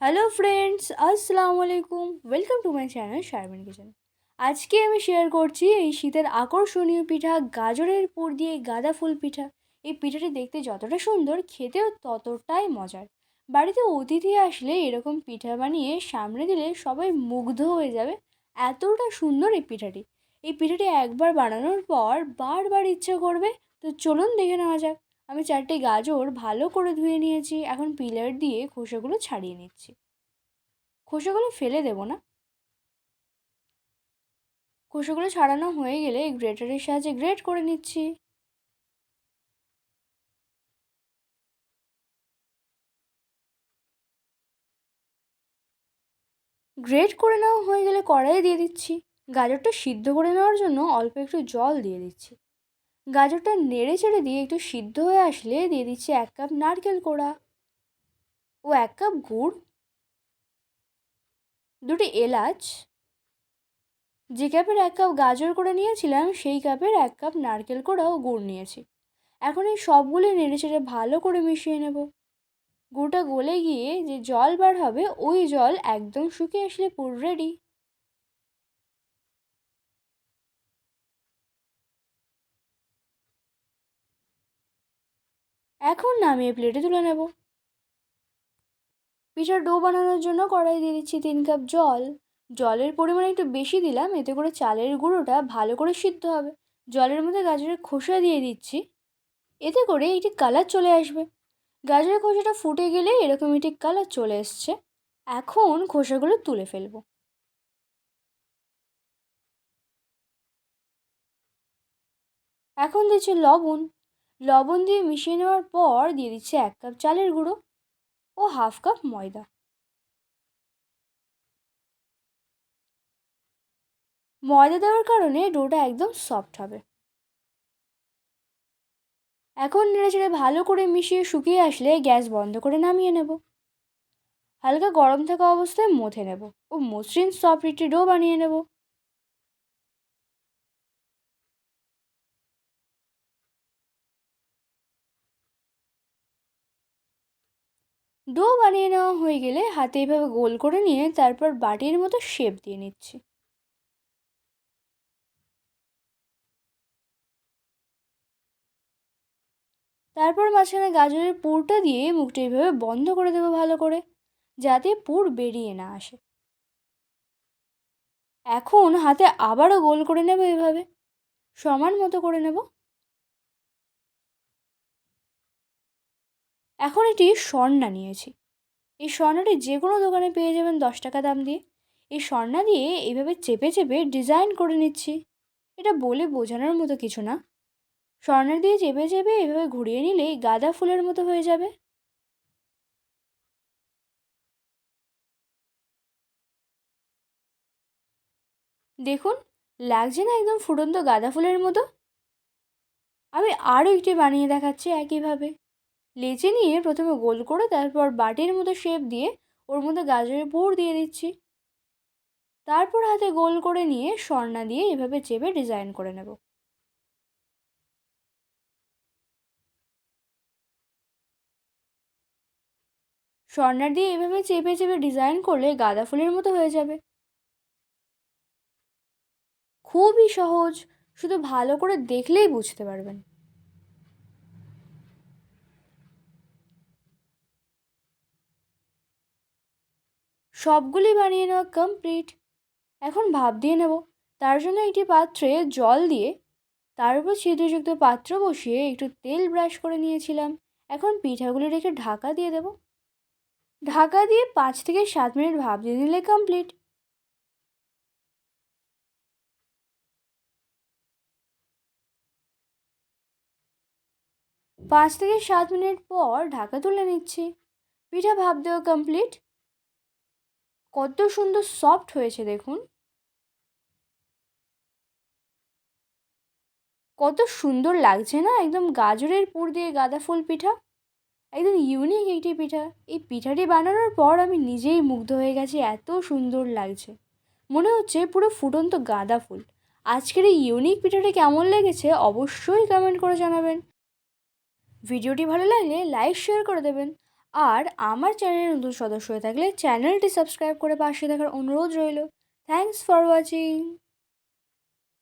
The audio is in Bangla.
হ্যালো ফ্রেন্ডস আসসালামু আলাইকুম welcome to my channel Sharmin kitchen আজকে আমি শেয়ার করছি এই শীতের আকর্ষণীয় পিঠা, গাজরের পুর দিয়ে গাঁদা ফুল পিঠা। এই পিঠাটি দেখতে যতটা সুন্দর, খেতেও ততটাই মজার। বাড়িতে অতিথি আসলে এরকম পিঠা বানিয়ে সামনে দিলে সবাই মুগ্ধ হয়ে যাবে। এতটা সুন্দর এই পিঠাটি। এই পিঠাটি একবার বানানোর পর বারবার ইচ্ছা করবে। তো চলুন দেখে নেওয়া যাক। আমি চারটে গাজর ভালো করে ধুয়ে নিয়েছি, এখন পিলার দিয়ে খোসাগুলো ছাড়িয়ে নিচ্ছি। খোসাগুলো ফেলে দেবো না। খোসাগুলো ছাড়ানো হয়ে গেলে গ্রেটারের সাহায্যে গ্রেট করে নিচ্ছি। গ্রেট করে নেওয়া হয়ে গেলে কড়াইয়ে দিয়ে দিচ্ছি। গাজরটা সিদ্ধ করে নেওয়ার জন্য অল্প একটু জল দিয়ে দিচ্ছি। গাজরটা নেড়ে চেড়ে দিয়ে একটু সিদ্ধ হয়ে আসলে দিয়ে দিচ্ছি এক কাপ নারকেল কোড়া ও এক কাপ গুড়, দুটি এলাচ, যে কাপের এক কাপ গাজর করে নিয়েছিলাম সেই কাপের এক কাপ নারকেল কোড়া ও গুড় নিয়েছি। এখন এই সবগুলি নেড়ে চেড়ে ভালো করে মিশিয়ে নেব। গুড়টা গলে গিয়ে যে জল বার হবে ওই জল একদম শুকিয়ে আসলে পুর রেডি এখন নামিয়ে প্লেটে তুলে নেব। পিঠার ডো বানানোর জন্য কড়াই দিয়ে দিচ্ছি তিন কাপ জল। জলের পরিমাণ একটু বেশি দিলাম, এতে করে চালের গুঁড়োটা ভালো করে সিদ্ধ হবে। জলের মধ্যে গাজরের খোসা দিয়ে দিচ্ছি, এতে করে একটি কালার চলে আসবে। গাজরের খোসাটা ফুটে গেলে এরকম একটি কালার চলে এসছে। এখন খোসাগুলো তুলে ফেলব। এখন দিচ্ছি লবণ। লবণ দিয়ে মিশিয়ে নেওয়ার পর দিয়ে দিচ্ছে এক কাপ চালের গুঁড়ো ও হাফ কাপ ময়দা। ময়দা দেওয়ার কারণে ডোটা একদম সফট হবে। এখন নেড়েচেড়ে ভালো করে মিশিয়ে শুকিয়ে আসলে গ্যাস বন্ধ করে নামিয়ে নেব। হালকা গরম থাকা অবস্থায় মথে নেব ও মসৃণ সফট একটি ডো বানিয়ে নেব। ডো বানিয়ে নেওয়া হয়ে গেলে হাতে এইভাবে গোল করে নিয়ে তারপর বাটির মতো শেপ দিয়ে নিচ্ছি। তারপর মাঝখানে গাজরের পুরটা দিয়ে মুখটা এইভাবে বন্ধ করে দেবো ভালো করে, যাতে পুর বেরিয়ে না আসে। এখন হাতে আবারও গোল করে নেব এভাবে, সমান মতো করে নেব। এখন এটি স্বর্ণা নিয়েছি। এই স্বর্ণাটি যে কোনো দোকানে পেয়ে যাবেন দশ টাকা দাম দিয়ে। এই স্বর্ণা দিয়ে এইভাবে চেপে চেপে ডিজাইন করে নিচ্ছি। এটা বলে বোঝানোর মতো কিছু না। স্বর্ণা দিয়ে চেপে চেপে এভাবে ঘুরিয়ে নিলেই গাঁদা ফুলের মতো হয়ে যাবে। দেখুন, লাগছে না একদম ফুটন্ত গাঁদা ফুলের মতো? আমি আরও একটি বানিয়ে দেখাচ্ছি একইভাবে। লেচে নিয়ে প্রথমে গোল করে তারপর বাটির মতো শেপ দিয়ে ওর মধ্যে গাজরের পুর দিয়ে দিচ্ছি। তারপর হাতে গোল করে নিয়ে স্বর্ণা দিয়ে এভাবে চেপে ডিজাইন করে নেব। স্বর্ণার দিয়ে এভাবে চেপে চেপে ডিজাইন করলে গাঁদা ফুলের মতো হয়ে যাবে। খুবই সহজ, শুধু ভালো করে দেখলেই বুঝতে পারবেন। সবগুলি বানিয়ে নেওয়া কমপ্লিট এখন ভাপ দিয়ে নেব। তার জন্য একটি পাত্রে জল দিয়ে তার উপর ছিদ্রযুক্ত পাত্র বসিয়ে একটু তেল ব্রাশ করে নিয়েছিলাম। এখন পিঠাগুলি রেখে ঢাকা দিয়ে দেব। ঢাকা দিয়ে পাঁচ থেকে সাত মিনিট ভাপ দিয়ে নিলে কমপ্লিট পাঁচ থেকে সাত মিনিট পর ঢাকা তুলে নিচ্ছি। পিঠা ভাপ দেওয়া কমপ্লিট কত সুন্দর সফট হয়েছে দেখুন। কত সুন্দর লাগছে না? একদম গাজরের পুর দিয়ে গাঁদা ফুল পিঠা। একদম ইউনিক একটি পিঠা। এই পিঠাটি বানানোর পর আমি নিজেই মুগ্ধ হয়ে গেছি, এত সুন্দর লাগছে। মনে হচ্ছে পুরো ফুটন্ত গাঁদা ফুল। আজকের এই ইউনিক পিঠাটি কেমন লেগেছে অবশ্যই কমেন্ট করে জানাবেন। ভিডিওটি ভালো লাগলে লাইক শেয়ার করে দেবেন। আর আমার চ্যানেলের নতুন সদস্য হয়ে থাকলে চ্যানেলটি সাবস্ক্রাইব করে পাশে থাকার অনুরোধ রইল। Thanks for watching